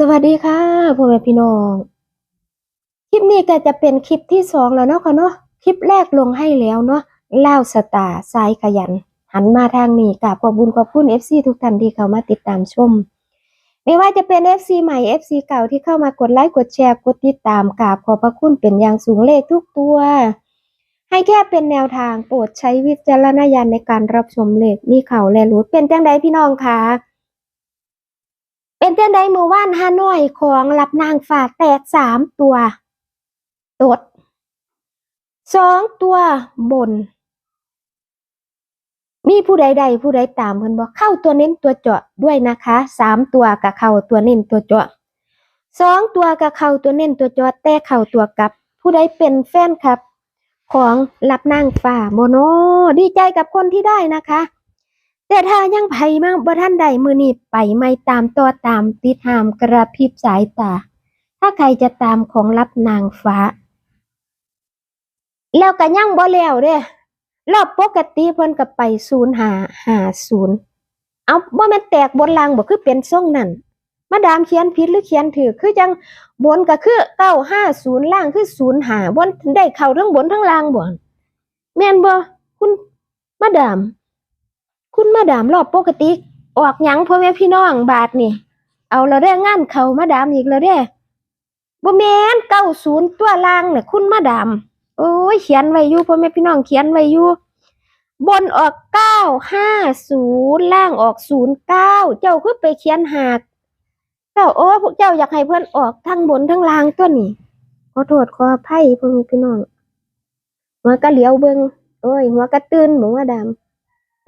สวัสดีค่ะพ่อแม่พี่น้อง คลิปนี้ก็จะเป็นคลิปที่สองแล้วเนาะค่ะเนาะคลิปแรกลงให้แล้วเนาะเล่าสตาร์สายขยัน หันมาทางนี้กับขอบคุญขอบคุณ FC ทุกท่านที่เข้ามาติดตามชม ไม่ว่าจะเป็น FC ใหม่ FC เก่าที่เข้ามากดไลค์กดแชร์กดติดตามกราบขอบพระคุณเป็นอย่างสูงเลขทุกตัว ให้แค่เป็นแนวทางโปรดใช้วิจารณญาณในการรับชมเลขมีเข่าและหลุดเป็นจังใดพี่น้องค่ะ เป็นจังไดมือว่านฮานอยของรับนางฝาแตกสามตัวตดสองตัวบน มีผู้ใดใดผู้ใดตามเพิ่นบอกเข้าตัวเน้นตัวเจาะด้วยนะคะสามตัวกับเข้าตัวเน้นตัวเจาะสองตัวกับเข้าตัวเน้นตัวเจาะแต่เข้าตัวกับ ผู้ใดเป็นแฟนครับ ของรับนางฟ้าโมโนดีใจกับคนที่ได้นะคะ แต่ถ้ายังไผมากบ่ท่านใดมือนี้ไปไม่ตามตัวตามติดหามกระพริบสายตา ถ้าใครจะตามของรับนางฟ้า แล้วก็ยังบ่แล้วเด้รอบปกติเพิ่นก็ไป0550เอาบ่แม่นแตกบนล่างบ่คือเป็นทรงนั้นมาดามเขียนผิดหรือเขียนถูกคือจังบนก็คือ950ล่างคือ05บนได้เข้าทั้งบนทั้งล่างบ่แม่นบ่คุณมาดาม คุณมาดามรอบปกติ ออกหยังพ่อแม่พี่น้องบาทนี่ เอาแล้วได้องานเขามาดามอีกแล้วเด้บ่แม่นเก้าศูนย์ตัวล่างเนี่ยคุณมาดาม โอ้ยเขียนไว้อยู่พ่อแม่พี่น้องเขียนไว้อยู่บนออกเก้าห้าศูนย์ล่างออกศูนย์เก้าเจ้าคือไปเขียนหากเจ้าโอ้พวกเจ้าอยากให้เพื่อนออกทั้งบนทั้งล่างตัวนี้ขอโทษขออภัยพ่อแม่พี่น้องหัวกะเหลียวเบิงโอ้ยหัวกะตื่นบอกว่าดาม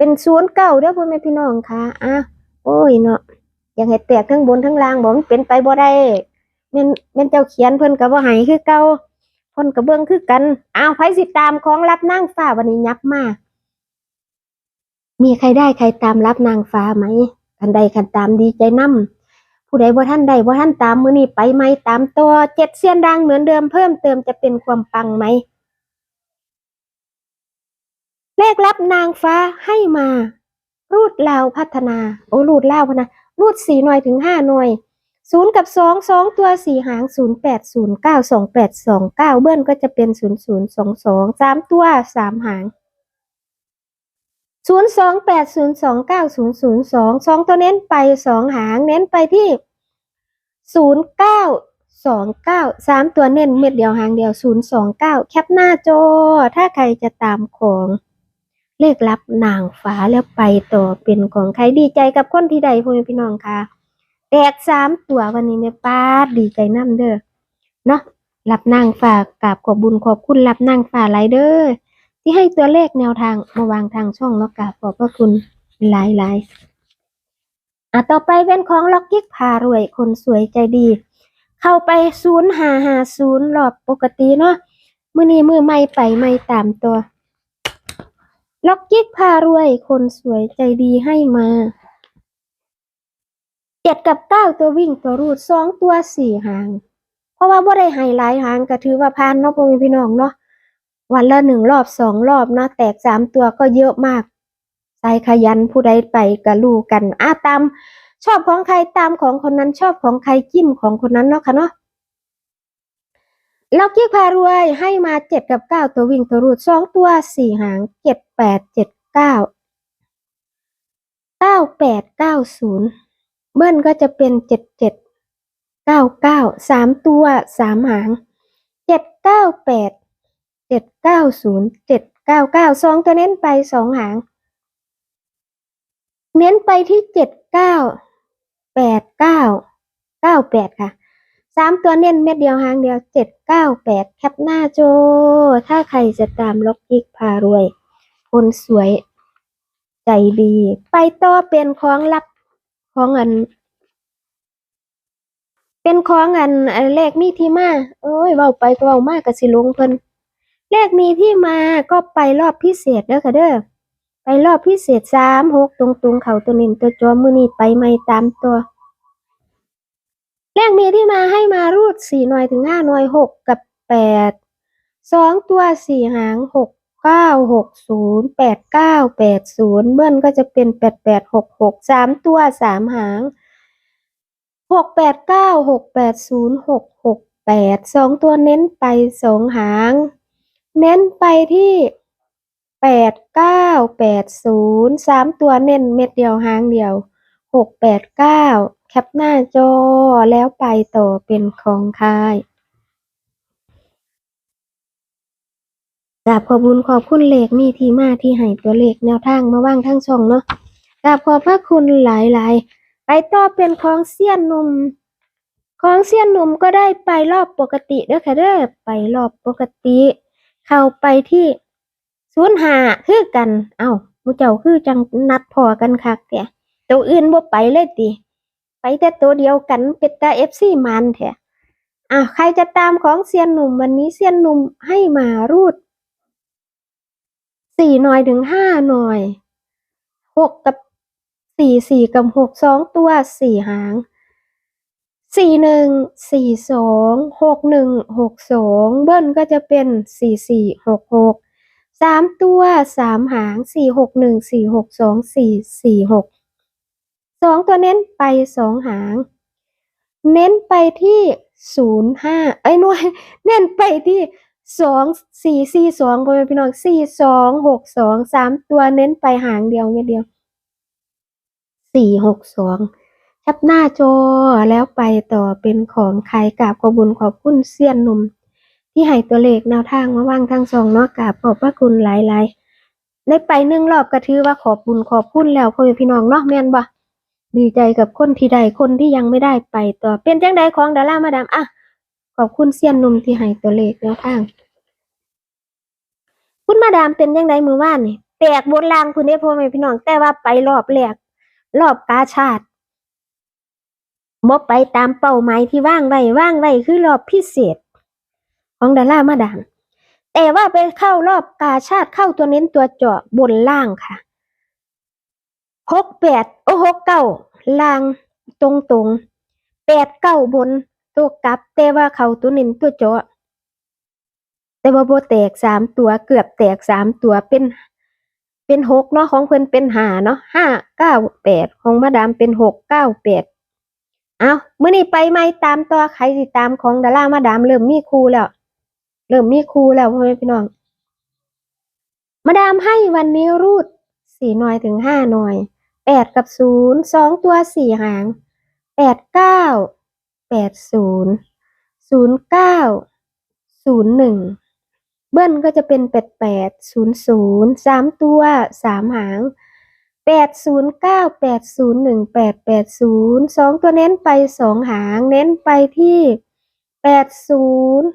เป็นศูนย์เก้าเด้อพ่อแม่พี่น้องค่ะอะโอ้ยเนาะอยากให้แตกทั้งบนทั้งล่างบอกมันเป็นไปบ่ได้แม่นแม่นเจ้าเขียนเพิ่นก็บ่ให้คือเก่าเพิ่นก็เบิ่งคือกันอ้าวไผสิตามของรับนางฟ้าวันนี้ยับมามีใครได้ใครตามรับนางฟ้าไหมคันใดคันตามดีใจนํผู้ใดบ่าท่านใดบ่าท่านตามมือนี้ไปไหมตามตัวเจ็ดเสียนดังเหมือนเดิมเพิ่มเติมจะเป็นความปังไหม เลขลับนางฟ้าให้มา รูดลาวพัฒนา โอ้รูดลาวพัฒนารูดสี่หน่วยถึงห้าหน่วยศูนย์กับสองสองตัวสี่หางศูนย์แปดศูนย์เก้าสองแปดสองเก้าเบิ้ลก็จะเป็นศูนย์ศูนย์สองสองสามตัวสามหางศูนย์สองแปดศูนย์สองเก้าศูนย์ศูนย์สองสองตัวเน้นไปสองหางเน้นไปที่ศูนย์เก้าสองเก้าสามตัวเน้นเม็ดเดียวหางเดียวศูนย์สองเก้าแคปหน้าจอถ้าใครจะตามของ เลขลับนางฟ้าแล้วไปต่อเป็นของใครดีใจกับคนที่ใดพ่อแม่พี่น้องค่ะ แตกสามตัววันนี้แม่ป้าดดีใจน้ำเด้อเนาะรับนางฟ้ากราบขอบบุญขอบคุณรับนางฟ้าหลายเด้อที่ให้ตัวเลขแนวทางมาวางทางช่องเนาะกราบขอบพระคุณหลายหลายๆอะต่อไปเป็นของล็อกกิ๊กพารวยคนสวยใจดี เข้าไปศูนย์หาหาศูนย์รอบปกติเนาะมือนี้มือไม่ไปไม่ตามตัว ล็อกกิ๊กพารวย คนสวยใจดีให้มาเจ็ดกับเก้าตัววิ่งตัวรูดสองตัวสี่หาง เพราะว่าบ่ได้ไฮไลท์หางก็ถือว่าพานเนาะพ่อแม่พี่น้องเนาะวันละหนึ่งรอบสองรอบเนาะแตกสามตัวก็เยอะมากใส่ขยันผู้ใดไปก็รู้กันอะตาม ชอบของใครตามของคนนั้นชอบของใครจิ้มของคนนั้นเนาะค่ะเนาะ ล็อกกี้พารวยให้มาเจ็ดกับเก้าตัววิ่งตัวรูดสองตัวสี่หางเจ็ดแปดเจ็ดเก้าเก้าแปดเก้าศูนย์เบิ้ลก็จะเป็นเจ็ดเจ็ดเก้าเก้าสามตัวสามหางเจ็ดเก้าแปดเจ็ดเก้าศูนย์เจ็ดเก้าเก้าสองตัวเน้นไปสองหาง เน้นไปที่เจ็ดเก้าแปดเก้าเก้าแปดค่ะามตัวเน้นเม็ดเดียวหางเดียวเจ็ดเก้าแปดแคปหน้าโจ ถ้าใครจะตามล็อกอีกพารวย คนสวยใจดี ไปต่อเป็นของลับของอัน เป็นของอันอันเลขมีที่มาเอ้ยเว้าไปก็เว้ามากกับสิลงเพิ่นเลขมีที่มาก็ไปรอบพิเศษเด้อค่ะเด้อไปรอบพิเศษสามหกตรงตรงๆเขาตัวนินตัวจอมือนี้ไปไม่ตามตัว เลขมีที่มาให้มารูดสี่หน่วยถึงห้าหน่วยหกกับแปดสองตัวสี่หางหกเก้าหกศูนย์แปดเก้าแปดศูนย์เบิ้ลก็จะเป็นแปดแปดหกหกสามตัวสามหางหกแปดเก้าหกแปดศูนย์หกหกแปดสองตัวเน้นไปสองหาง เน้นไปที่แปดเก้าแปดศูนย์สามตัวเน้นเม็ดเดียวหางเดียว หกแปดเก้าแคปหน้าจอแล้วไปต่อเป็นของค่ายกราบขอบคุญขอบคุณเลขมีที่มาที่ให้ตัวเลขแนวทางมาว่างทั้งช่องเนาะกราบขอบพระคุณหลายๆ ไปต่อเป็นของเสี้ยนหนุ่มของเสี้ยนหนุ่มก็ได้ไปรอบปกติเด้อค่ะเด้อไปรอบปกติ เข้าไปที่ศูนย์หาคือกัน เอ้ามูเจ้าคือจังนัดพอกันคักแท้ ตัวอื่นบ่ไปเลยติไปแต่ตัวเดียวกันเป็นตาเอฟซีมันแท้อะใครจะตามของเซียนหนุ่มวันนี้เซียนหนุ่มให้มารูดสี่หน่อยถึงห้าหน่อยหกกับสี่สี่กับหกสองตัวสี่หางสี่หนึ่งสี่สองหกหนึ่งหกสองเบิ้ลก็จะเป็นสี่สี่หกหกสามตัวสามหางสี่หกหนึ่งสี่หกสองสี่สี่หก สองตัวเน้นไปสองหาง เน้นไปที่ศูนย์ห้าไอ้หน่วยเน้นไปที่สองสี่สี่สองพ่อแม่พี่น้องสี่สองหกสองสามตัวเน้นไปหางเดียวเม็ดเดียวสี่หกสองชับหน้าจอแล้วไปต่อเป็นของใครกราบขอบุญขอบคุณเสี้ยนหนุ่ม ที่ให้ตัวเลขแนวทางมาว่างทางสองเนาะกราบขอบพระคุณหลายๆได้ไปหนึ่งรอบก็ถือว่าขอบบุญขอบคุณแล้วพ่อแม่พี่น้องเนาะแม่นบ่ ดีใจกับคนที่ได้คนที่ยังไม่ได้ไปต่อเป็นจังใดของดารามาดามอะขอบคุณเซียนนุ่มที่ให้ตัวเลขแล้วทางคุณมาดามเป็นจังใดมือว่านนี่แตกบนลางคุณเด้พ่อแม่พี่น้องแต่ว่าไปรอบแรกรอบกาชาติบ่ไปตามเป้าหมายที่ว่างไว้ว่างไว้คือรอบพิเศษ ของดารามาดามแต่ว่าไปเข้ารอบกาชาติเข้าตัวเน้นตัวเจาะบนล่างค่ะ หกแปดโอ้หกเก้าล่างตรงตรงแปดเก้าบนตัวกลับ แต่ว่าเขาตัวน้นตัวเจาะแต่ว่าโบแตกสามตัวเกือบแตกสามตัวเป็นเป็นหกเนาะของเพิ่นเป็นหาเนาะห้าเก้าแปดของมาดามเป็นหกเก้าแปดเอาเมื่อนี้ไปไหมตามต่อใครสิตามของดารามาดามเริ่มมีครูแล้ว เริ่มมีครูแล้วพ่อแม่พี่น้อง มาดามให้วันนี้รูดสี่หน่อยถึงห้าหน่อย แปดกับศูนย์สองตัวสี่หางแปดเก้าแปดศูนย์ศูนย์เก้าศูนย์หนึ่งเบิ้ลก็จะเป็นแปดแปดศูนย์ศูนย์สามตัวสามหางแปดศูนย์เก้าแปดศูนย์หนึ่งแปดแปดศูนย์สองตัวเน้นไปสองหาง เน้นไปที่แปดศูนย์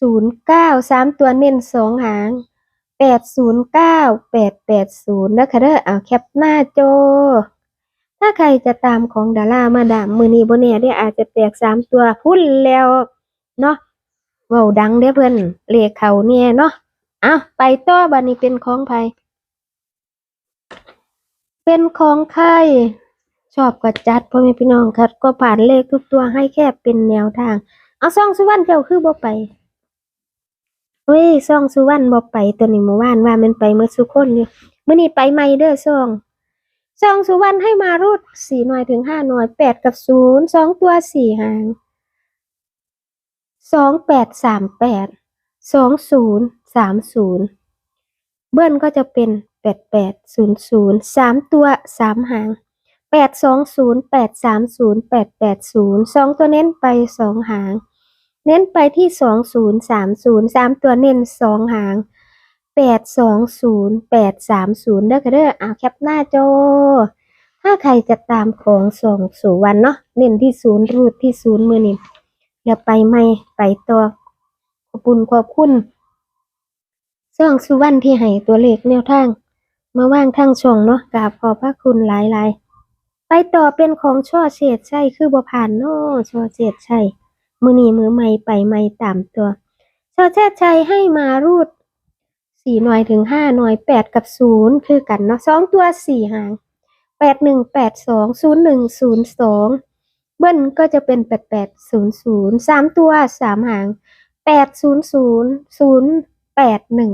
ศูนย์เก้าสามตัวเน้นสองหาง แปดศูนย์เก้าแปดแปดศูนย์นะคะเด้อเอาแคปหน้าจอ ถ้าใครจะตามของดารามาดามมือนี้บนเนี่ยได้อาจจะแตกสามตัวพุ่นแล้วเนาะเว้าดังเด้อเพื่อนเลขเขาเนี่ยเนาะเอาไปต่อบันนี้เป็นของไผเป็นของใครชอบก็จัดพ่อแม่พี่น้องครับก็ผ่านเลขทุกตัวให้แค่เป็นแนวทาง เอาซ่องสุวรรณเจ้าคือบ่ไป เฮ้ยซ่องสุวรรณบ่ไปตัวนี้เมื่อวานว่ามันไปเมื่อสุคนอยู่มื้อนี้ไปใหม่เด้อซ่องซ่องสุวรรณให้มารูดสี่หน่วยถึงห้าหน่วยแปดกับศูนย์สองตัวสี่หางสองแปดสามแปดสองศูนย์สามศูนย์เบิ้ลก็จะเป็นแปดแปดศูนย์ศูนย์สามตัวสามหางแปดสองศูนย์แปดสามศูนย์แปดแปดศูนย์สองตัวเน้นไปสองหาง เน้นไปที่สองศูนย์สามศูนย์สามตัวเน้นสองหางแปดสองศูนย์แปดสามศูนย์เด้อค่ะเด้อเอาแคปหน้าจอถ้าใครจะตามของส่งสู่วันเนาะเน้นที่ศูนย์รูดที่ศูนย์มือนี่เดี๋ยวไปไม่ไปตัวขอบคุณขอบคุณส่องสุวรรณที่ให้ตัวเลขแนวทาง มาว่างทางช่องเนาะกราบขอบพระคุณหลายๆ ไปต่อเป็นของช่อเฉดใช่คือบ่ผ่านเนาะช่อเฉดใช่ มือนีมือใหม่ไปใหม่ตามตัวชอเชดชัยให้มารูดสี่หน่วยถึงห้าหน่วยแปดกับศูนย์คือกันเนาะสองตัวสี่หางแปดหนึ่งแปดสองศูนย์หนึ่งศูนย์สองเบิ้ลก็จะเป็นแปดแปดศูนย์ศูนย์สามตัวสามหางแปดศูนย์ศูนย์ศูนย์แปดหนึ่ง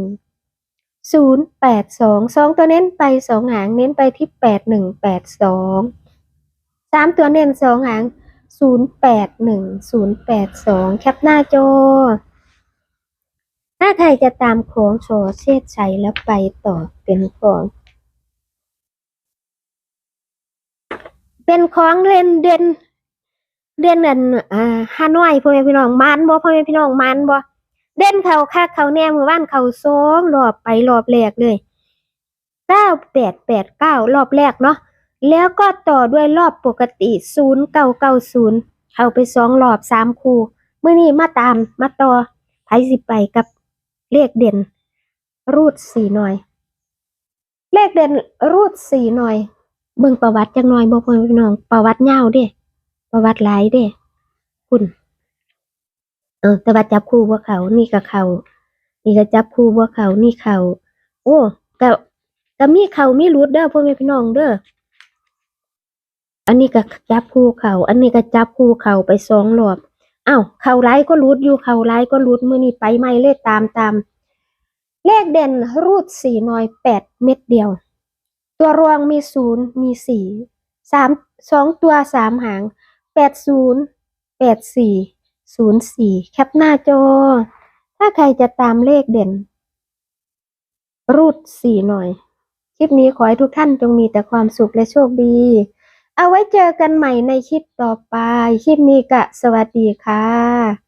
ศูนย์แปดสองสองตัวเน้นไปสองหางเน้นไปที่แปดหนึ่งแปดสองสามตัวเน้นสองหาง ศูนย์แปดหนึ่งศูนย์แปดสองแคปหน้าจอ ถ้าใครจะตามโค้งโชว์เชษชัยแล้วไปต่อเป็นของ เป็นของเล่นเด่นเด่นอันอ่าฮานอยพ่อแม่พี่น้องมันบ่พ่อแม่พี่น้องมันบ่เด่นเขาคักเขาแน่มือว่านเขาสองรอบไปรอบแรกเลยเก้าแปดแปดเก้ารอบแรกเนาะ แล้วก็ต่อด้วยรอบปกติศูนย์เก้าเก้าศูนย์เข้าไปสองรอบสามคู่มื่อนี้มาตามมาต่อไผสิไปกับเลขเด่น รูดสี่หน่อย เลขเด่นรูดสี่หน่อย เบิ่งประวัติจังหน่อยบ่พ่อแม่พี่น้อง ประวัติยาวเด้ประวัติหลายเด้คุณเออแต่ว่าจับคู่บ่เขานี่ก็เขานี่ก็จับคู่บ่เขานี่เขาโอ้ก็ก็มีเขามีรุดเด้อพ่อแม่พี่น้องเด้อ อันนี้ก็จับคู่เขาอันนี้ก็จับคู่เขาไปสองรอบอ้าวเขาไลายก็รุดอยู่เขาไลายก็รุดมือนี้ไปไม่เลขตามตามเลขเด่นรูดสี่หน่อยแปดเม็ดเดียว ตัวรองมีศูนย์มีสี่สามสองตัวสามหางแปดศูนย์แปดสี่ศูนย์สี่แคปหน้าจอ ถ้าใครจะตามเลขเด่น รูดสี่หน่อย คลิปนี้ขอให้ทุกท่านจงมีแต่ความสุขและโชคดี เอาไว้เจอกันใหม่ในคลิปต่อไป คลิปนี้ก็สวัสดีค่ะ